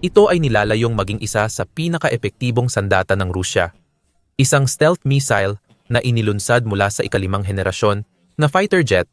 Ito ay nilalayong maging isa sa pinaka-epektibong sandata ng Rusya. Isang stealth missile na inilunsad mula sa ikalimang henerasyon na fighter jet.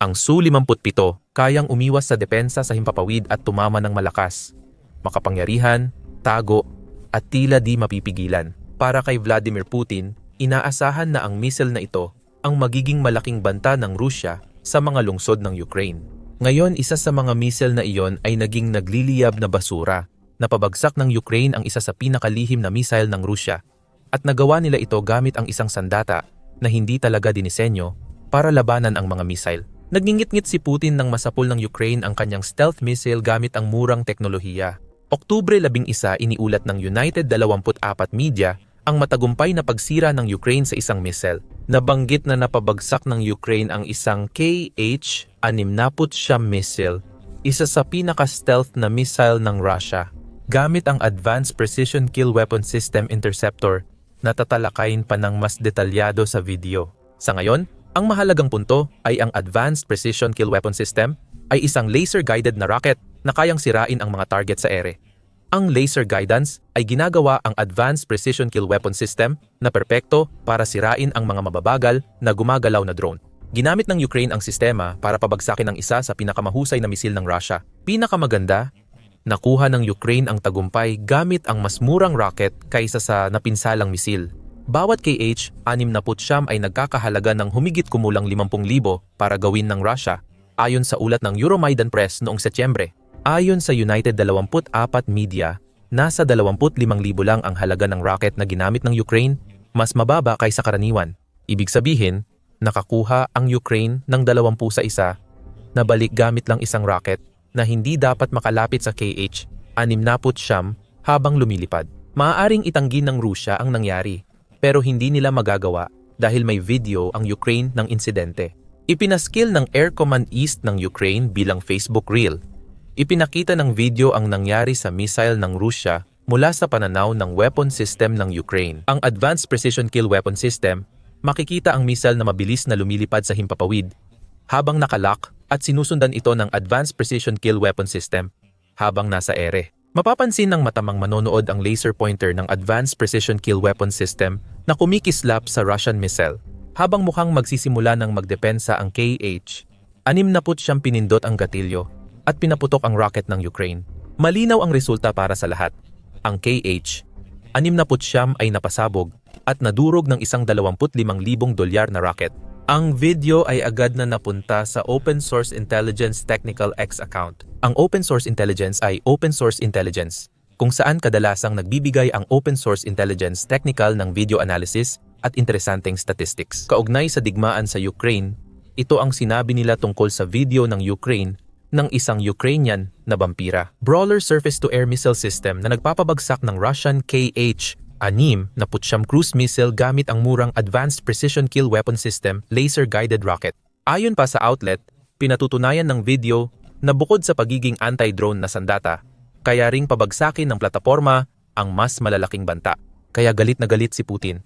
Ang Su-57 kayang umiwas sa depensa sa himpapawid at tumama ng malakas. Makapangyarihan, tago, at tila di mapipigilan. Para kay Vladimir Putin, inaasahan na ang missile na ito ang magiging malaking banta ng Rusya sa mga lungsod ng Ukraine. Ngayon, isa sa mga missile na iyon ay naging nagliliyab na basura. Napabagsak ng Ukraine ang isa sa pinakalihim na missile ng Rusya at nagawa nila ito gamit ang isang sandata na hindi talaga dinisenyo para labanan ang mga missile. Nagngingit-ngit si Putin nang masapul ng Ukraine ang kanyang stealth missile gamit ang murang teknolohiya. Oktubre 11 iniulat ng United 24 Media ang matagumpay na pagsira ng Ukraine sa isang missile. Nabanggit na napabagsak ng Ukraine ang isang KH-69 missile, isa sa pinaka-stealth na missile ng Russia. Gamit ang Advanced Precision Kill Weapon System Interceptor na tatalakayin pa ng mas detalyado sa video. Sa ngayon, ang mahalagang punto ay ang Advanced Precision Kill Weapon System ay isang laser-guided na rocket na kayang sirain ang mga target sa ere. Ang laser guidance ay ginagawa ang Advanced Precision Kill Weapon System na perpekto para sirain ang mga mababagal na gumagalaw na drone. Ginamit ng Ukraine ang sistema para pabagsakin ang isa sa pinakamahusay na misil ng Russia. Pinakamaganda, nakuha ng Ukraine ang tagumpay gamit ang mas murang rocket kaysa sa napinsalang misil. Bawat KH-69 ay nagkakahalaga ng humigit kumulang 50,000 para gawin ng Russia, ayon sa ulat ng Euromaidan Press noong Setyembre. Ayon sa United 24 Media, nasa 25,000 lang ang halaga ng rocket na ginamit ng Ukraine, mas mababa kaysa karaniwan. Ibig sabihin, nakakuha ang Ukraine ng 20 sa isa na balik gamit lang isang rocket na hindi dapat makalapit sa KH, anim naput siyam, habang lumilipad. Maaaring itanggi ng Rusya ang nangyari, pero hindi nila magagawa dahil may video ang Ukraine ng insidente. Ipinaskill ng Air Command East ng Ukraine bilang Facebook Reel. Ipinakita ng video ang nangyari sa missile ng Rusya mula sa pananaw ng weapon system ng Ukraine. Ang Advanced Precision Kill Weapon System, makikita ang missile na mabilis na lumilipad sa himpapawid habang nakalock at sinusundan ito ng Advanced Precision Kill Weapon System habang nasa ere. Mapapansin ng matamang manonood ang laser pointer ng Advanced Precision Kill Weapon System na kumikislap sa Russian missile. Habang mukhang magsisimula ng magdepensa ang KH, anim na put siyang pinindot ang gatilyo at pinaputok ang rocket ng Ukraine. Malinaw ang resulta para sa lahat. Ang KH, anim na put siyam ay napasabog at nadurog ng isang 25,000 dolyar na rocket. Ang video ay agad na napunta sa Open Source Intelligence Technical X account. Ang Open Source Intelligence ay Open Source Intelligence, kung saan kadalasang nagbibigay ang Open Source Intelligence technical ng video analysis at interesanteng statistics. Kaugnay sa digmaan sa Ukraine, ito ang sinabi nila tungkol sa video ng Ukraine ng isang Ukrainian na vampira. Brawler surface-to-air missile system na nagpapabagsak ng Russian KH anim na putsyam cruise missile gamit ang murang Advanced Precision Kill Weapon System laser-guided rocket. Ayon pa sa outlet, pinatutunayan ng video na bukod sa pagiging anti-drone na sandata, kaya ring pabagsakin ng plataforma ang mas malalaking banta. Kaya galit na galit si Putin.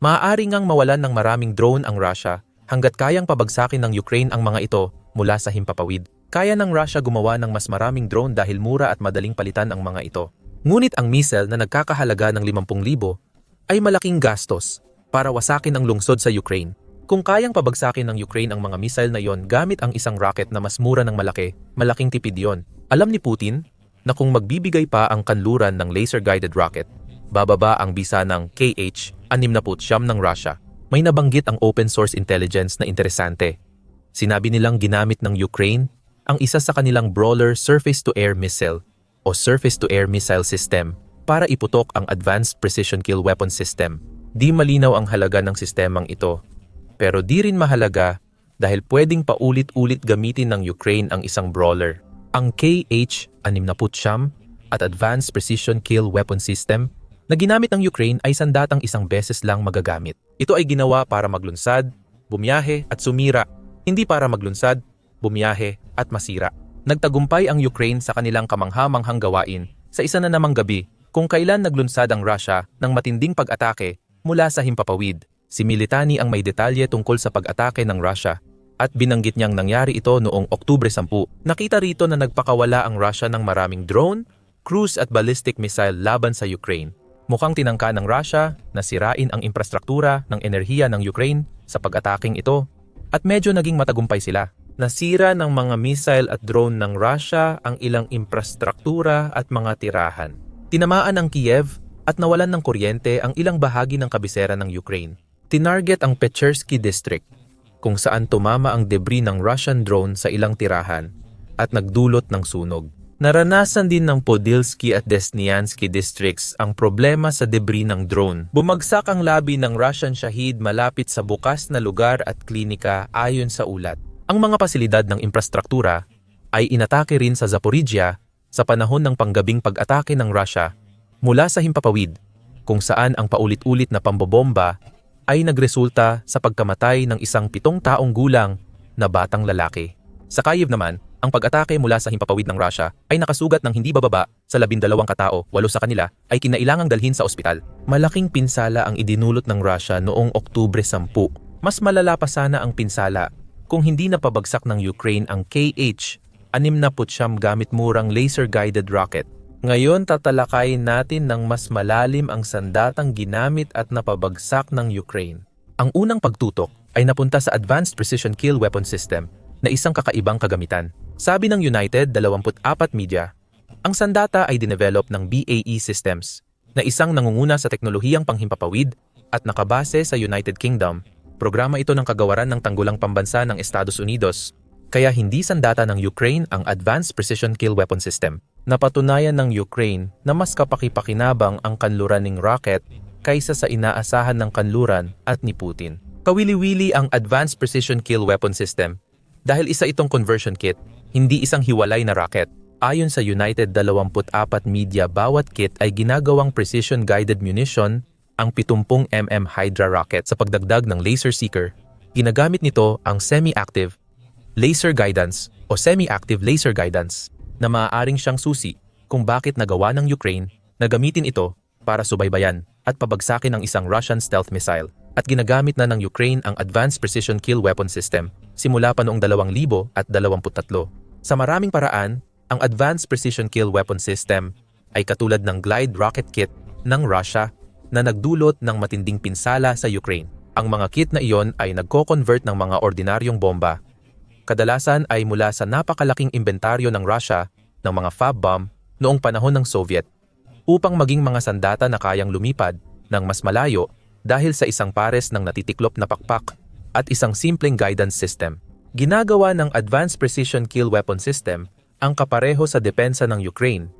Maaari ngang mawalan ng maraming drone ang Russia hanggat kayang pabagsakin ng Ukraine ang mga ito mula sa himpapawid. Kaya ng Russia gumawa ng mas maraming drone dahil mura at madaling palitan ang mga ito. Ngunit ang missile na nagkakahalaga ng 50,000 ay malaking gastos para wasakin ang lungsod sa Ukraine. Kung kayang pabagsakin ng Ukraine ang mga missile na yon gamit ang isang rocket na mas mura ng malaki, malaking tipid yon. Alam ni Putin na kung magbibigay pa ang kanluran ng laser-guided rocket, bababa ang bisa ng KH-69 ng Russia. May nabanggit ang open source intelligence na interesante. Sinabi nilang ginamit ng Ukraine ang isa sa kanilang brawler surface-to-air missile o surface-to-air missile system para iputok ang Advanced Precision Kill Weapon System. Di malinaw ang halaga ng sistemang ito, pero di rin mahalaga dahil pwedeng paulit-ulit gamitin ng Ukraine ang isang brawler. Ang KH-69 at Advanced Precision Kill Weapon System na ginamit ng Ukraine ay sandatang isang beses lang magagamit. Ito ay ginawa para maglunsad, bumiyahe at sumira, hindi para maglunsad, bumiyahe at masira. Nagtagumpay ang Ukraine sa kanilang kamanghamanghang gawain sa isa na namang gabi kung kailan naglunsad ang Russia ng matinding pag-atake mula sa himpapawid. Si Militani ang may detalye tungkol sa pag-atake ng Russia at binanggit niyang nangyari ito noong Oktubre 10. Nakita rito na nagpakawala ang Russia ng maraming drone cruise at ballistic missile laban sa Ukraine. Mukhang tinangka ng Russia na sirain ang infrastruktura ng enerhiya ng Ukraine sa pag-ataking ito at medyo naging matagumpay sila. Nasira ng mga missile at drone ng Russia ang ilang infrastruktura at mga tirahan. Tinamaan ang Kiev at nawalan ng kuryente ang ilang bahagi ng kabisera ng Ukraine. Tinarget ang Pechersky District kung saan tumama ang debris ng Russian drone sa ilang tirahan at nagdulot ng sunog. Naranasan din ng Podilsky at Desnyansky districts ang problema sa debris ng drone. Bumagsak ang labi ng Russian Shahid malapit sa bukas na lugar at klinika ayon sa ulat. Ang mga pasilidad ng infrastruktura ay inatake rin sa Zaporizhia sa panahon ng panggabing pag-atake ng Russia mula sa himpapawid kung saan ang paulit-ulit na pambobomba ay nagresulta sa pagkamatay ng isang pitong taong gulang na batang lalaki. Sa Kyiv naman, ang pag-atake mula sa himpapawid ng Russia ay nakasugat ng hindi bababa sa labindalawang katao, walo sa kanila ay kinailangang dalhin sa ospital. Malaking pinsala ang idinulot ng Russia noong Oktubre 10. Mas malala pa sana ang pinsala kung hindi napabagsak ng Ukraine ang KH, 69 gamit murang laser-guided rocket. Ngayon tatalakayin natin ng mas malalim ang sandatang ginamit at napabagsak ng Ukraine. Ang unang pagtutok ay napunta sa Advanced Precision Kill Weapon System na isang kakaibang kagamitan. Sabi ng United 24 Media, ang sandata ay dinevelop ng BAE Systems na isang nangunguna sa teknolohiyang panghimpapawid at nakabase sa United Kingdom. Programa ito ng kagawaran ng tanggulang pambansa ng Estados Unidos, kaya hindi sandata ng Ukraine ang Advanced Precision Kill Weapon System. Napatunayan ng Ukraine na mas kapakipakinabang ang kanluran ng rocket kaysa sa inaasahan ng kanluran at ni Putin. Kawili-wili ang Advanced Precision Kill Weapon System dahil isa itong conversion kit, hindi isang hiwalay na rocket. Ayon sa United 24 Media, bawat kit ay ginagawang precision-guided munition ang 70mm Hydra rocket sa pagdagdag ng laser seeker. Ginagamit nito ang semi-active laser guidance o semi-active laser guidance na maaaring siyang susi kung bakit nagawa ng Ukraine na gamitin ito para subaybayan at pabagsakin ang isang Russian stealth missile at ginagamit na ng Ukraine ang Advanced Precision Kill Weapon System simula pa noong 2023. Sa maraming paraan, ang Advanced Precision Kill Weapon System ay katulad ng Glide Rocket Kit ng Russia na nagdulot ng matinding pinsala sa Ukraine. Ang mga kit na iyon ay nagko-convert ng mga ordinaryong bomba kadalasan ay mula sa napakalaking inventaryo ng Russia ng mga fab bomb noong panahon ng Soviet upang maging mga sandata na kayang lumipad ng mas malayo dahil sa isang pares ng natitiklop na pakpak at isang simpleng guidance system. Ginagawa ng Advanced Precision Kill Weapon System ang kapareho sa depensa ng Ukraine,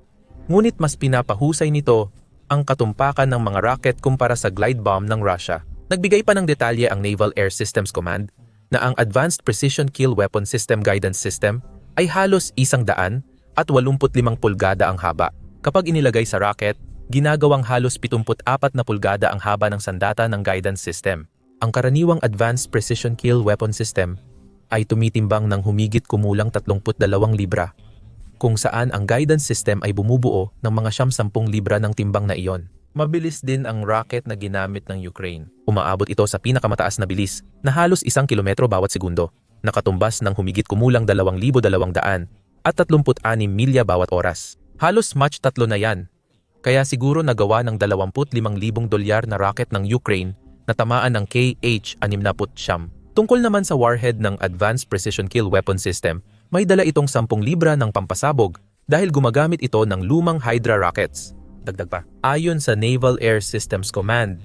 ngunit mas pinapahusay nito ang katumpakan ng mga rocket kumpara sa glide bomb ng Russia. Nagbigay pa ng detalye ang Naval Air Systems Command na ang Advanced Precision Kill Weapon System Guidance System ay halos isang daan at 85 pulgada ang haba. Kapag inilagay sa rocket, ginagawang halos 74 na pulgada ang haba ng sandata ng guidance system. Ang karaniwang Advanced Precision Kill Weapon System ay tumitimbang ng humigit kumulang 32 libra, kung saan ang guidance system ay bumubuo ng mga siyam sampung libra ng timbang na iyon. Mabilis din ang rocket na ginamit ng Ukraine. Umaabot ito sa pinakamataas na bilis na halos isang kilometro bawat segundo, nakatumbas ng humigit kumulang 2,200 at 36 milya bawat oras. Halos match tatlo na yan. Kaya siguro nagawa ng 25,000 dolyar na rocket ng Ukraine na tamaan ng KH-69. Tungkol naman sa warhead ng Advanced Precision Kill Weapon System, may dala itong 10 libra ng pampasabog dahil gumagamit ito ng lumang Hydra rockets dagdag pa. Ayon sa Naval Air Systems Command,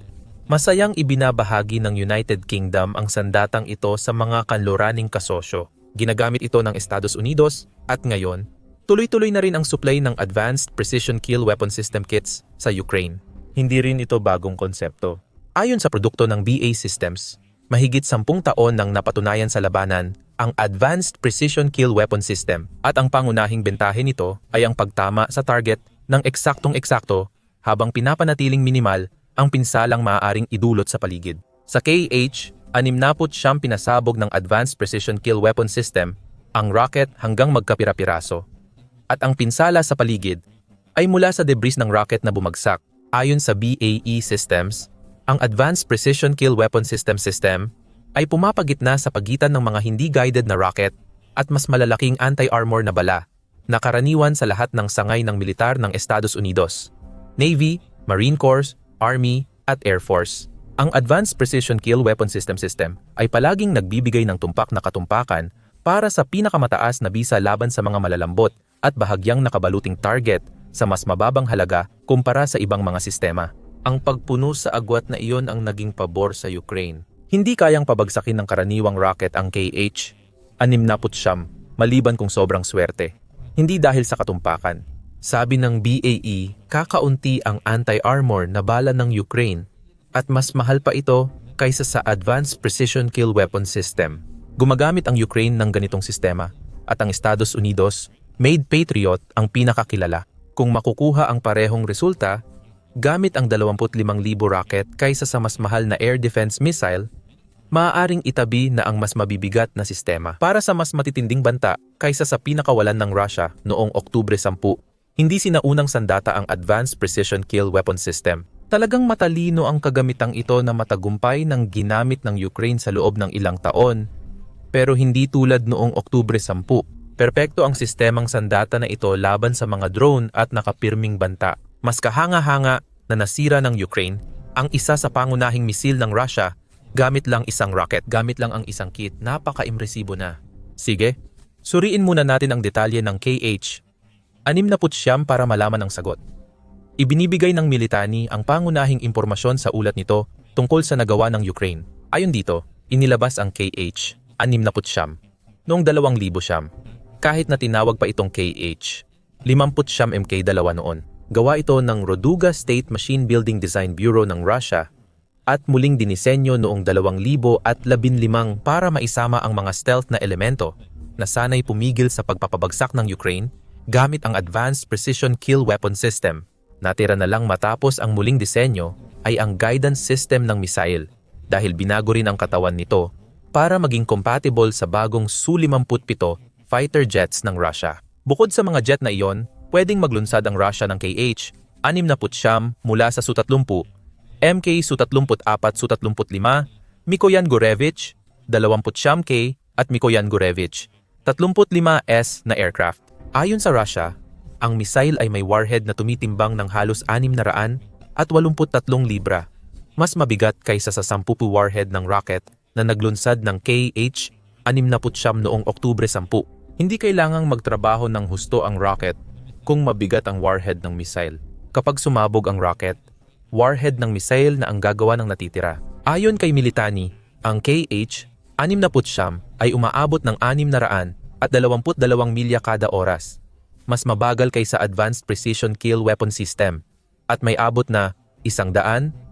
masayang ibinabahagi ng United Kingdom ang sandatang ito sa mga kanluraning kasosyo. Ginagamit ito ng Estados Unidos at ngayon, tuloy-tuloy na rin ang supply ng Advanced Precision Kill Weapon System kits sa Ukraine. Hindi rin ito bagong konsepto. Ayon sa produkto ng BA Systems, mahigit sampung taon nang napatunayan sa labanan ang Advanced Precision Kill Weapon System at ang pangunahing bentahe nito ay ang pagtama sa target ng eksaktong-eksakto habang pinapanatiling minimal ang pinsalang maaaring idulot sa paligid. Sa KH, 69 siyang pinasabog ng Advanced Precision Kill Weapon System ang rocket hanggang magkapira-piraso. At ang pinsala sa paligid ay mula sa debris ng rocket na bumagsak. Ayon sa BAE Systems, ang Advanced Precision Kill Weapon System system ay pumapagitna sa pagitan ng mga hindi guided na rocket at mas malalaking anti-armor na bala na karaniwan sa lahat ng sangay ng militar ng Estados Unidos, Navy, Marine Corps, Army, at Air Force. Ang Advanced Precision Kill Weapon System System ay palaging nagbibigay ng tumpak na katumpakan para sa pinakamataas na bisa laban sa mga malalambot at bahagyang nakabaluting target sa mas mababang halaga kumpara sa ibang mga sistema. Ang pagpuno sa agwat na iyon ang naging pabor sa Ukraine. Hindi kayang pabagsakin ng karaniwang rocket ang KH, anim na putsyam, maliban kung sobrang swerte. Hindi dahil sa katumpakan. Sabi ng BAE, kakaunti ang anti-armor na bala ng Ukraine at mas mahal pa ito kaysa sa Advanced Precision Kill Weapon System. Gumagamit ang Ukraine ng ganitong sistema at ang Estados Unidos, Made Patriot ang pinakakilala. Kung makukuha ang parehong resulta, gamit ang 25,000 rocket kaysa sa mas mahal na air defense missile, maaaring itabi na ang mas mabibigat na sistema para sa mas matitinding banta kaysa sa pinakawalan ng Russia noong Oktubre 10. Hindi sinaunang sandata ang Advanced Precision Kill Weapon System. Talagang matalino ang kagamitang ito na matagumpay ng ginamit ng Ukraine sa loob ng ilang taon, pero hindi tulad noong Oktubre 10. Perpekto ang sistemang sandata na ito laban sa mga drone at nakapirming banta. Mas kahanga-hanga na nasira ng Ukraine ang isa sa pangunahing misil ng Russia gamit lang isang rocket, gamit lang ang isang kit, napaka-imresibo na. Sige, suriin muna natin ang detalye ng KH. Anim na putsyam para malaman ang sagot. Ibinibigay ng Militani ang pangunahing impormasyon sa ulat nito tungkol sa nagawa ng Ukraine. Ayon dito, inilabas ang KH, anim na putsyam, noong 2,000 siyam. Kahit na tinawag pa itong KH, 50 siyam MK2 noon. Gawa ito ng Roduga State Machine Building Design Bureau ng Russia at muling dinisenyo noong 2015 para maisama ang mga stealth na elemento na sanay pumigil sa pagpapabagsak ng Ukraine gamit ang Advanced Precision Kill Weapon System. Natira na lang matapos ang muling disenyo ay ang guidance system ng missile dahil binago rin ang katawan nito para maging compatible sa bagong Su-57 fighter jets ng Russia. Bukod sa mga jet na iyon, pwedeng maglunsad ang Russia ng KH, 69 mula sa Su-30, MK Su-34 Su-35, Mikoyan Gurevich, 20K at Mikoyan Gurevich, 35S na aircraft. Ayon sa Russia, ang missile ay may warhead na tumitimbang ng halos 600 at 83 libra, mas mabigat kaysa sa 10 warhead ng rocket na naglunsad ng KH 69 noong Oktubre 10. Hindi kailangang magtrabaho ng husto ang rocket kung mabigat ang warhead ng missile. Kapag sumabog ang rocket, warhead ng missile na ang gagawa ng natitira. Ayon kay Militani, ang KH-69 ay umaabot ng 600 at 22 milya kada oras. Mas mabagal kaysa Advanced Precision Kill Weapon System at may abot na 100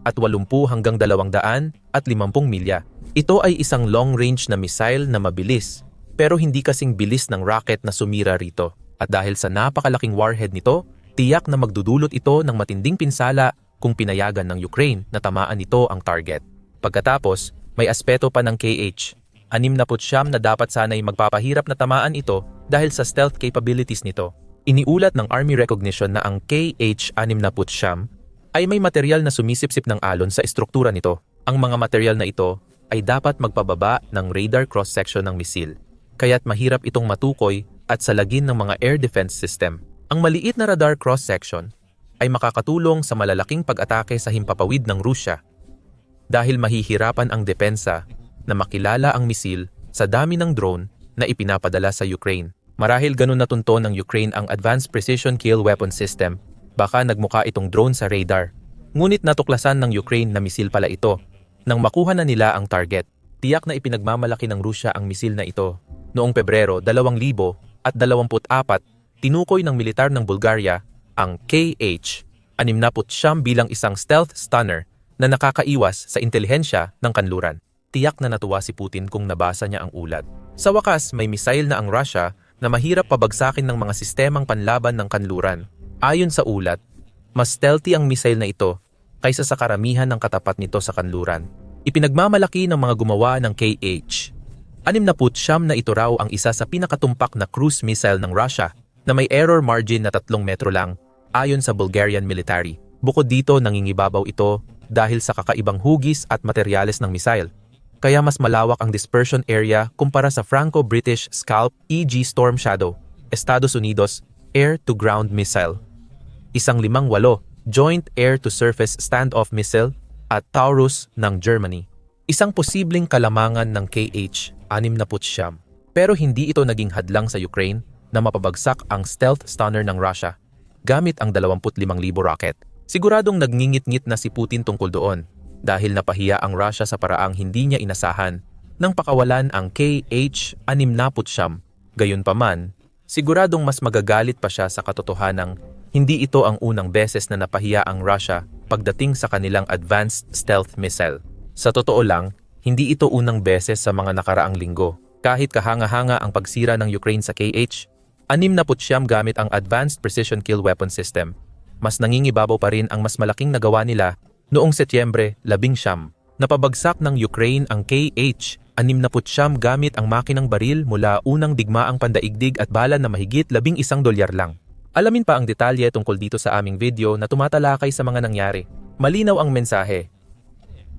at 80 hanggang 200 at 50 milya. Ito ay isang long-range na missile na mabilis pero hindi kasing bilis ng rocket na sumira rito. At dahil sa napakalaking warhead nito, tiyak na magdudulot ito ng matinding pinsala kung pinayagan ng Ukraine na tamaan nito ang target. Pagkatapos, may aspeto pa ng KH. Anim na putsyam na dapat sanay magpapahirap na tamaan ito dahil sa stealth capabilities nito. Iniulat ng Army Recognition na ang KH-6 na putsyam ay may material na sumisipsip ng alon sa estruktura nito. Ang mga material na ito ay dapat magpababa ng radar cross-section ng misil kaya't mahirap itong matukoy at salagin ng mga air defense system. Ang maliit na radar cross-section ay makakatulong sa malalaking pag-atake sa himpapawid ng Rusya dahil mahihirapan ang depensa na makilala ang misil sa dami ng drone na ipinapadala sa Ukraine. Marahil ganun natunto ng Ukraine ang Advanced Precision Kill Weapon System, baka nagmuka itong drone sa radar. Ngunit natuklasan ng Ukraine na misil pala ito nang makuha na nila ang target. Tiyak na ipinagmamalaki ng Rusya ang misil na ito Noong Pebrero 2024, tinukoy ng militar ng Bulgaria ang KH-69 bilang isang stealth stunner na nakakaiwas sa intelihensya ng kanluran. Tiyak na natuwa si Putin kung nabasa niya ang ulat. Sa wakas, may missile na ang Russia na mahirap pabagsakin ng mga sistemang panlaban ng kanluran. Ayon sa ulat, mas stealthy ang missile na ito kaysa sa karamihan ng katapat nito sa kanluran. Ipinagmamalaki ng mga gumawa ng KH Anim na putsyam na ito raw ang isa sa pinakatumpak na cruise missile ng Russia na may error margin na 3 metro lang ayon sa Bulgarian military. Bukod dito nangingibabaw ito dahil sa kakaibang hugis at materyales ng missile. Kaya mas malawak ang dispersion area kumpara sa Franco-British Scalp EG Storm Shadow Estados Unidos Air-to-Ground Missile. Isang limang walo Joint Air-to-Surface Standoff Missile at Taurus ng Germany. Isang posibleng kalamangan ng KH-69. Pero hindi ito naging hadlang sa Ukraine na mapabagsak ang stealth stunner ng Russia gamit ang 25,000 rocket. Siguradong nagngingit-ngit na si Putin tungkol doon dahil napahiya ang Russia sa paraang hindi niya inasahan nang pakawalan ang KH-69. Gayunpaman, siguradong mas magagalit pa siya sa katotohanang hindi ito ang unang beses na napahiya ang Russia pagdating sa kanilang advanced stealth missile. Sa totoo lang, hindi ito unang beses sa mga nakaraang linggo. Kahit kahanga-hanga ang pagsira ng Ukraine sa KH, anim na putsyam gamit ang Advanced Precision Kill Weapon System. Mas nangingibabaw pa rin ang mas malaking nagawa nila noong Setyembre 11 napabagsak ng Ukraine ang KH 69 gamit ang makinang baril mula unang digmaang pandaigdig at bala na mahigit 11 dolyar lang. Alamin pa ang detalye tungkol dito sa aming video na tumatalakay sa mga nangyari. Malinaw ang mensahe.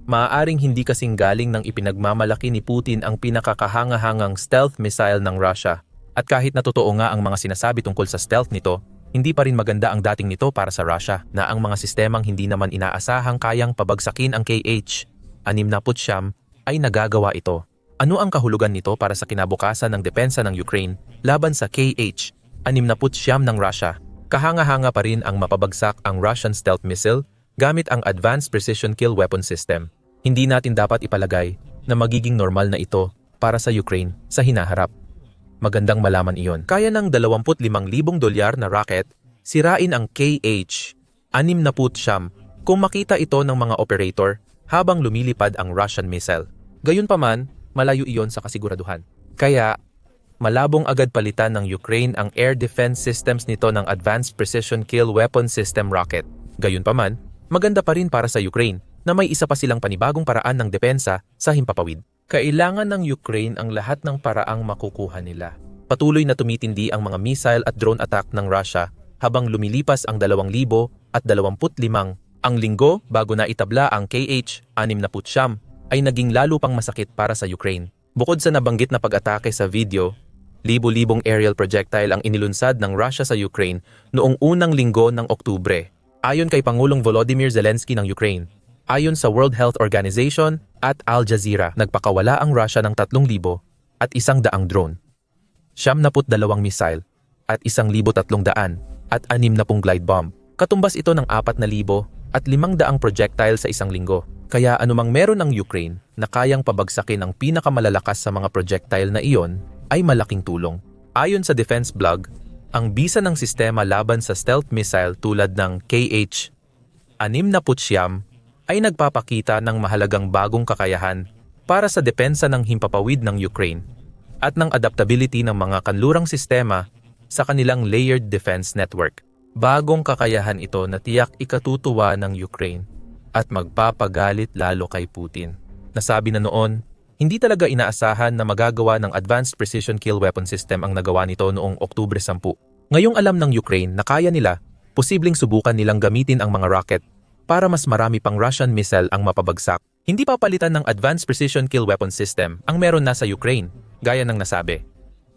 Maaaring hindi kasing galing ng ipinagmamalaki ni Putin ang pinakakahanga-hangang stealth missile ng Russia. At kahit na totoo nga ang mga sinasabi tungkol sa stealth nito, hindi pa rin maganda ang dating nito para sa Russia na ang mga sistemang hindi naman inaasahang kayang pabagsakin ang KH. 69 ay nagagawa ito. Ano ang kahulugan nito para sa kinabukasan ng depensa ng Ukraine laban sa KH? 69 ng Russia. Kahanga-hanga pa rin ang mapabagsak ang Russian stealth missile gamit ang Advanced Precision Kill Weapon System. Hindi natin dapat ipalagay na magiging normal na ito para sa Ukraine sa hinaharap. Magandang malaman iyon. Kaya ng 25,000 dolyar na rocket, sirain ang KH 69 kung makita ito ng mga operator habang lumilipad ang Russian missile. Gayunpaman, malayo iyon sa kasiguraduhan. Kaya, malabong agad palitan ng Ukraine ang air defense systems nito ng Advanced Precision Kill Weapon System rocket. Gayunpaman, maganda pa rin para sa Ukraine na may isa pa silang panibagong paraan ng depensa sa himpapawid. Kailangan ng Ukraine ang lahat ng paraang makukuha nila. Patuloy na tumitindi ang mga missile at drone attack ng Russia habang lumilipas ang 2,000 at 25 ang linggo bago na itabla ang KH-69 ay naging lalo pang masakit para sa Ukraine. Bukod sa nabanggit na pag-atake sa video, libo-libong aerial projectile ang inilunsad ng Russia sa Ukraine noong unang linggo ng Oktubre. Ayon kay Pangulong Volodymyr Zelensky ng Ukraine, ayon sa World Health Organization at Al Jazeera, nagpakawala ang Russia ng 3,000 at isang daang drone, 72 missile at 1,300 at 60 glide bomb. Katumbas ito ng 4,000 at 500 projectile sa isang linggo. Kaya anumang meron ng Ukraine na kayang pabagsakin ang pinakamalalakas sa mga projectile na iyon ay malaking tulong. Ayon sa defense blog, ang bisa ng sistema laban sa stealth missile tulad ng KH 69 ay nagpapakita ng mahalagang bagong kakayahan para sa depensa ng himpapawid ng Ukraine at ng adaptability ng mga kanlurang sistema sa kanilang layered defense network. Bagong kakayahan ito na tiyak ikatutuwa ng Ukraine at magpapagalit lalo kay Putin. Nasabi na noon, hindi talaga inaasahan na magagawa ng Advanced Precision Kill Weapon System ang nagawa nito noong Oktubre 10. Ngayong alam ng Ukraine na kaya nila, posibleng subukan nilang gamitin ang mga rocket para mas marami pang Russian missile ang mapabagsak. Hindi papalitan ng Advanced Precision Kill Weapon System ang meron na sa Ukraine, gaya ng nasabi.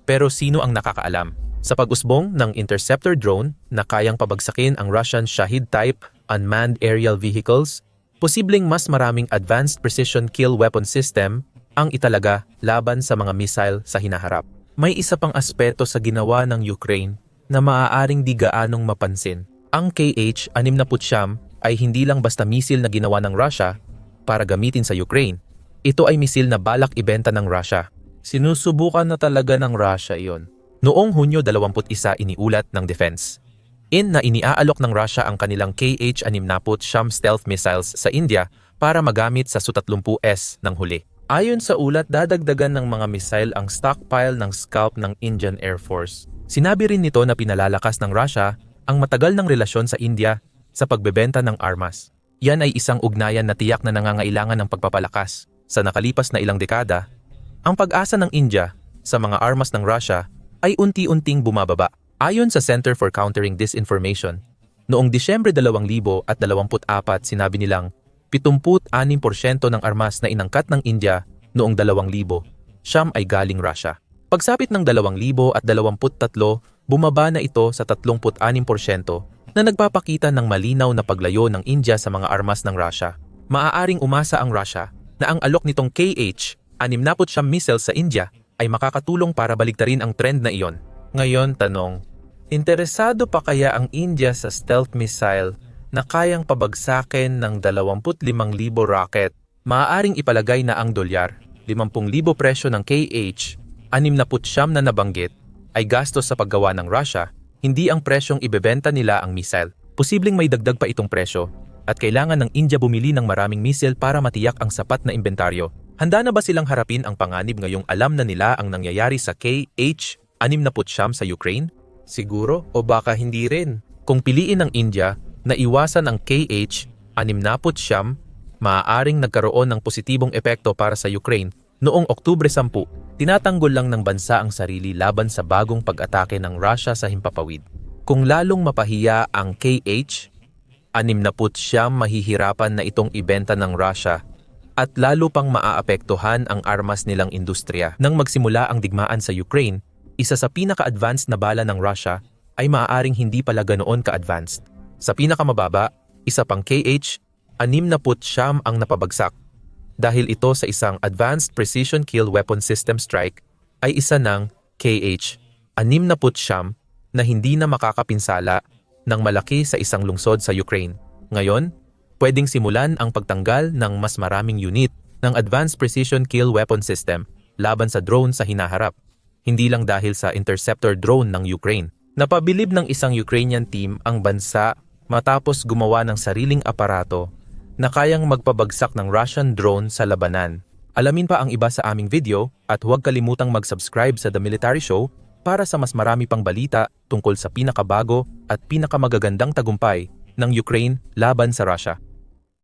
Pero sino ang nakakaalam? Sa pag-usbong ng interceptor drone na kayang pabagsakin ang Russian Shahid-type unmanned aerial vehicles, posibleng mas maraming advanced precision kill weapon system ang italaga laban sa mga missile sa hinaharap. May isa pang aspeto sa ginawa ng Ukraine na maaaring di gaanong mapansin. Ang KH-69 ay hindi lang basta misil na ginawa ng Russia para gamitin sa Ukraine. Ito ay misil na balak ibenta ng Russia. Sinusubukan na talaga ng Russia iyon Noong Hunyo 21 iniulat ng defense. In na iniaalok ng Russia ang kanilang KH-69 stealth missiles sa India para magamit sa Su-30S ng huli. Ayon sa ulat, dadagdagan ng mga missile ang stockpile ng Scalp ng Indian Air Force. Sinabi rin nito na pinalalakas ng Russia ang matagal ng relasyon sa India sa pagbebenta ng armas. Yan ay isang ugnayan na tiyak na nangangailangan ng pagpapalakas. Sa nakalipas na ilang dekada, ang pag-asa ng India sa mga armas ng Russia ay unti-unting bumababa. Ayon sa Center for Countering Disinformation, noong Disyembre 2024 sinabi nilang 76% ng armas na inangkat ng India noong 2000 siyam ay galing Russia. Pagsapit ng 2023, bumaba na ito sa 36% na nagpapakita ng malinaw na paglayo ng India sa mga armas ng Russia. Maaaring umasa ang Russia na ang alok nitong KH, 69 missiles sa India, ay makakatulong para baligtarin ang trend na iyon. Ngayon, tanong, interesado pa kaya ang India sa stealth missile na kayang pabagsakin ng 25,000 rocket? Maaaring ipalagay na ang dolyar, 50,000 presyo ng KH, 69 na nabanggit, ay gastos sa paggawa ng Russia, hindi ang presyong ibebenta nila ang missile. Posibleng may dagdag pa itong presyo at kailangan ng India bumili ng maraming missile para matiyak ang sapat na inventaryo. Handa na ba silang harapin ang panganib ngayong alam na nila ang nangyayari sa KH-69 sa Ukraine? Siguro o baka hindi rin. Kung piliin ng India na iwasan ang KH-69, maaaring nagkaroon ng positibong epekto para sa Ukraine noong Oktubre 10 Tinatanggol lang ng bansa ang sarili laban sa bagong pag-atake ng Russia sa himpapawid. Kung lalong mapahiya ang KH, 69 mahihirapan na itong ibenta ng Russia at lalo pang maaapektuhan ang armas nilang industriya. Nang magsimula ang digmaan sa Ukraine, isa sa pinaka-advanced na bala ng Russia ay maaaring hindi pala ganoon ka-advanced. Sa pinakamababa, isa pang KH, 69 ang napabagsak dahil ito sa isang Advanced Precision Kill Weapon System Strike ay isa ng KH, 69 na hindi na makakapinsala ng malaki sa isang lungsod sa Ukraine. Ngayon, pwedeng simulan ang pagtanggal ng mas maraming unit ng Advanced Precision Kill Weapon System laban sa drone sa hinaharap, hindi lang dahil sa interceptor drone ng Ukraine. Napabilib ng isang Ukrainian team ang bansa matapos gumawa ng sariling aparato na kayang magpabagsak ng Russian drone sa labanan. Alamin pa ang iba sa aming video at huwag kalimutang mag-subscribe sa The Military Show para sa mas marami pang balita tungkol sa pinakabago at pinakamagagandang tagumpay ng Ukraine laban sa Russia.